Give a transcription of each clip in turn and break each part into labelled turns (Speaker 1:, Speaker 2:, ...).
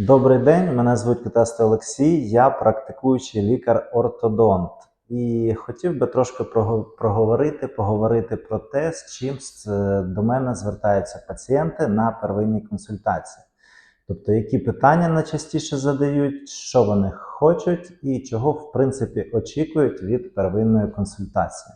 Speaker 1: Добрий день, мене звуть Китасто Олексій, я практикуючий лікар-ортодонт. І хотів би трошки прого- проговорити, поговорити про те, з чим е, до мене звертаються пацієнти на первинній консультації. Тобто, які питання найчастіше задають, що вони хочуть і чого, в принципі, очікують від первинної консультації.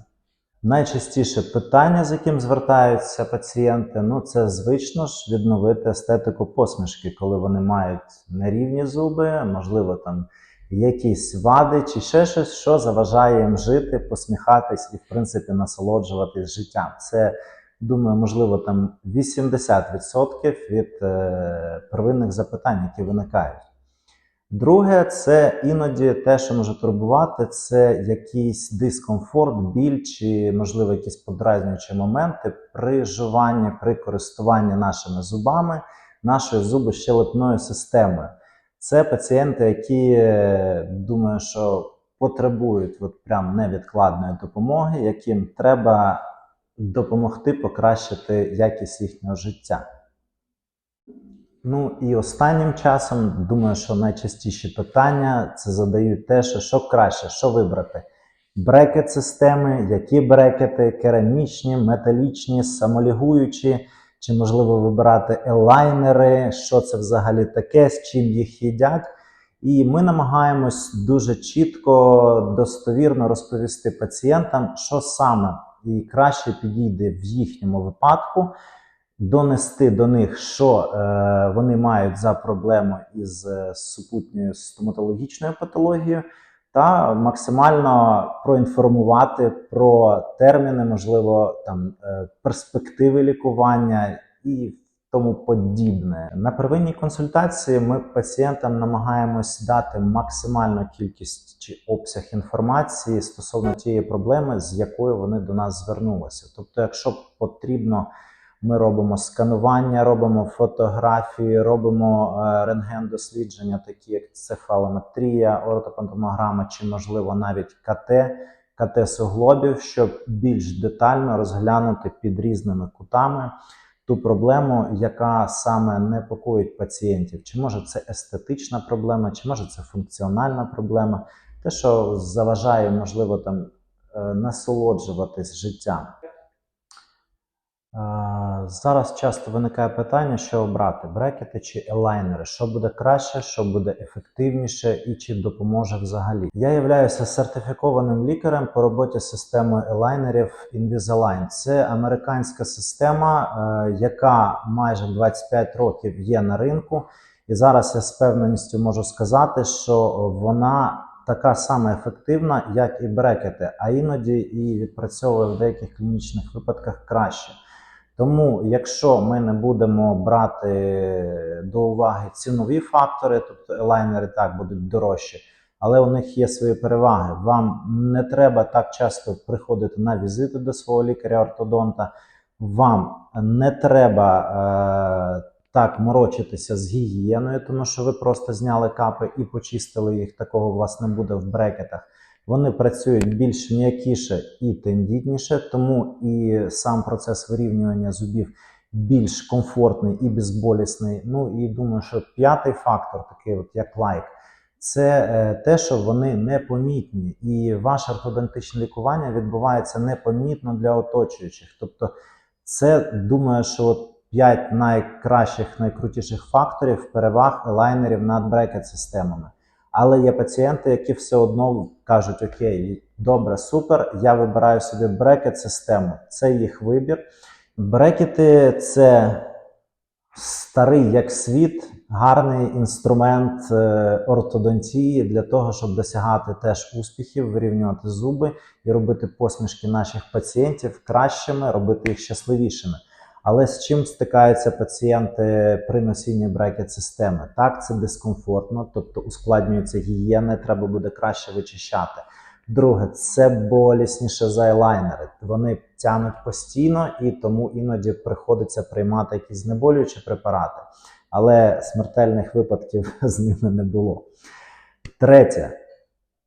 Speaker 1: Найчастіше питання, з яким звертаються пацієнти, ну це звично ж відновити естетику посмішки, коли вони мають нерівні зуби, можливо, там якісь вади чи ще щось, що заважає їм жити, посміхатись і, в принципі, насолоджуватись життям. Це, думаю, можливо, там 80% від е, первинних запитань, які виникають. Друге, це іноді те, що може турбувати, це якийсь дискомфорт, біль чи, можливо, якісь подразнюючі моменти при жуванні, при користуванні нашими зубами, нашою зубощелепною системою. Це пацієнти, які думаю, що потребують от прям невідкладної допомоги, яким треба допомогти покращити якість їхнього життя. Ну і останнім часом, думаю, що найчастіші питання це задають те, що, що краще, що вибрати. Брекет системи, які брекети, керамічні, металічні, самолігуючі, чи можливо вибирати елайнери, що це взагалі таке, з чим їх їдять. І ми намагаємось дуже чітко, достовірно розповісти пацієнтам, що саме і краще підійде в їхньому випадку донести до них, що е, вони мають за проблему із е, супутньою стоматологічною патологією, та максимально проінформувати про терміни, можливо, там е, перспективи лікування і тому подібне. На первинній консультації ми пацієнтам намагаємось дати максимальну кількість чи обсяг інформації стосовно тієї проблеми, з якою вони до нас звернулися. Тобто, якщо потрібно. Ми робимо сканування, робимо фотографії, робимо е, рентген-дослідження, такі як цефалометрія, ортопантомограма чи, можливо, навіть КТ, КТ суглобів, щоб більш детально розглянути під різними кутами ту проблему, яка саме непокоїть пацієнтів. Чи може це естетична проблема, чи може це функціональна проблема, те, що заважає, можливо, там е, насолоджуватись життям. Зараз часто виникає питання, що обрати: брекети чи елайнери, що буде краще, що буде ефективніше і чи допоможе взагалі. Я являюся сертифікованим лікарем по роботі з системою елайнерів Invisalign. Це американська система, е, яка майже 25 років є на ринку. І зараз я з певненістю можу сказати, що вона така сама ефективна, як і брекети, а іноді і відпрацьовує в деяких клінічних випадках краще. Тому, якщо ми не будемо брати до уваги цінові фактори, тобто елайнери так будуть дорожчі, але у них є свої переваги. Вам не треба так часто приходити на візити до свого лікаря-ортодонта, вам не треба е, так морочитися з гігієною, тому що ви просто зняли капи і почистили їх. Такого у вас не буде в брекетах. Вони працюють більш м'якіше і тендітніше, тому і сам процес вирівнювання зубів більш комфортний і безболісний. Ну і думаю, що п'ятий фактор, такий от як лайк, це е, те, що вони непомітні, і ваше ортодонтичне лікування відбувається непомітно для оточуючих. Тобто, це думаю, що от 5 найкращих, найкрутіших факторів переваг елайнерів над брекет-системами. Але є пацієнти, які все одно кажуть: Окей, добре, супер, я вибираю собі брекет-систему. Це їх вибір. Брекети це старий як світ, гарний інструмент е, ортодонтії для того, щоб досягати теж успіхів, вирівнювати зуби і робити посмішки наших пацієнтів кращими, робити їх щасливішими. Але з чим стикаються пацієнти при носінні брекет-системи? Так, це дискомфортно, тобто ускладнюється гігієна, треба буде краще вичищати. Друге, це болісніше за елайнери. Вони тянуть постійно і тому іноді приходиться приймати якісь знеболюючі препарати. Але смертельних випадків з ними не було. Третє,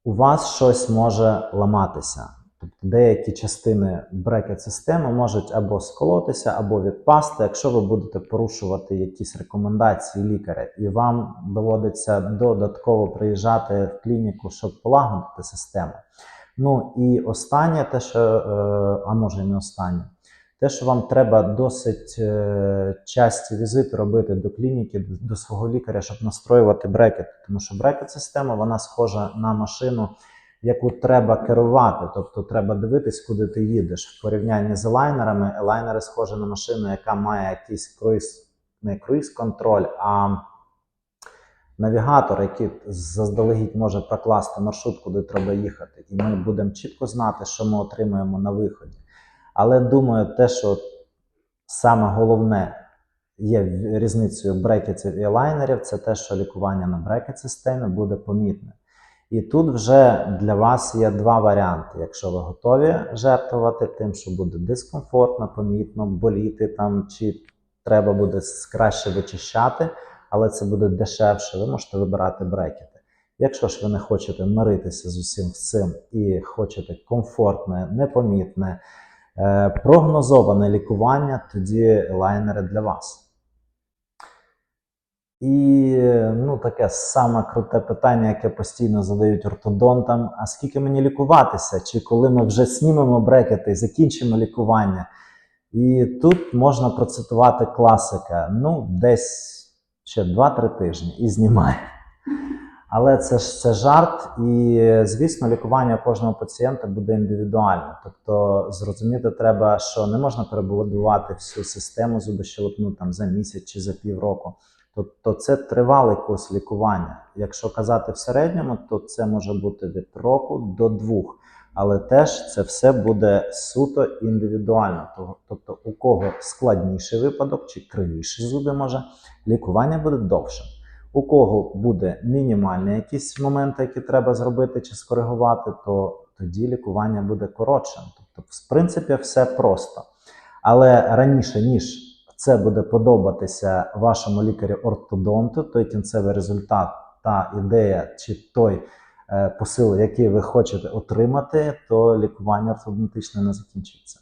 Speaker 1: у вас щось може ламатися. Тобто деякі частини брекет-системи можуть або сколотися, або відпасти, якщо ви будете порушувати якісь рекомендації лікаря, і вам доводиться додатково приїжджати в клініку, щоб полагодити систему. Ну і останнє, те, що, е, а може і не останнє, те, що вам треба досить е, часті візити робити до клініки, до свого лікаря, щоб настроювати брекет. Тому що брекет-система вона схожа на машину, яку треба керувати. Тобто треба дивитись, куди ти їдеш. В порівнянні з елайнерами, елайнери схожі на машину, яка має якийсь круїз, не круїз-контроль, а навігатор, який заздалегідь може прокласти маршрут, куди треба їхати. І ми будемо чітко знати, що ми отримуємо на виході. Але думаю, те, що саме головне є різницею брекетів і елайнерів, це те, що лікування на брекет-системі буде помітне. І тут вже для вас є два варіанти. Якщо ви готові жертвувати тим, що буде дискомфортно, помітно, боліти там, чи треба буде краще вичищати, але це буде дешевше, ви можете вибирати брекети. Якщо ж ви не хочете миритися з усім цим і хочете комфортне, непомітне, е, прогнозоване лікування, тоді лайнери для вас. І ну, таке саме круте питання, яке постійно задають ортодонтам: а скільки мені лікуватися? Чи коли ми вже знімемо брекети і закінчимо лікування? І тут можна процитувати класика: ну, десь ще 2-3 тижні і знімає. Але це ж це жарт, і звісно, лікування кожного пацієнта буде індивідуальне. Тобто, зрозуміти треба, що не можна перебудувати всю систему зубощелепну там за місяць чи за півроку. Тобто це тривалий курс лікування. Якщо казати в середньому, то це може бути від року до двох. Але теж це все буде суто індивідуально. Тобто, у кого складніший випадок чи кривіші зуби може, лікування буде довше. У кого буде мінімальні якісь моменти, які треба зробити чи скоригувати, то тоді лікування буде коротшим. Тобто, в принципі, все просто. Але раніше, ніж це буде подобатися вашому лікарю-ортодонту, той кінцевий результат, та ідея чи той е, посил, який ви хочете отримати, то лікування ортодонтичне не закінчиться.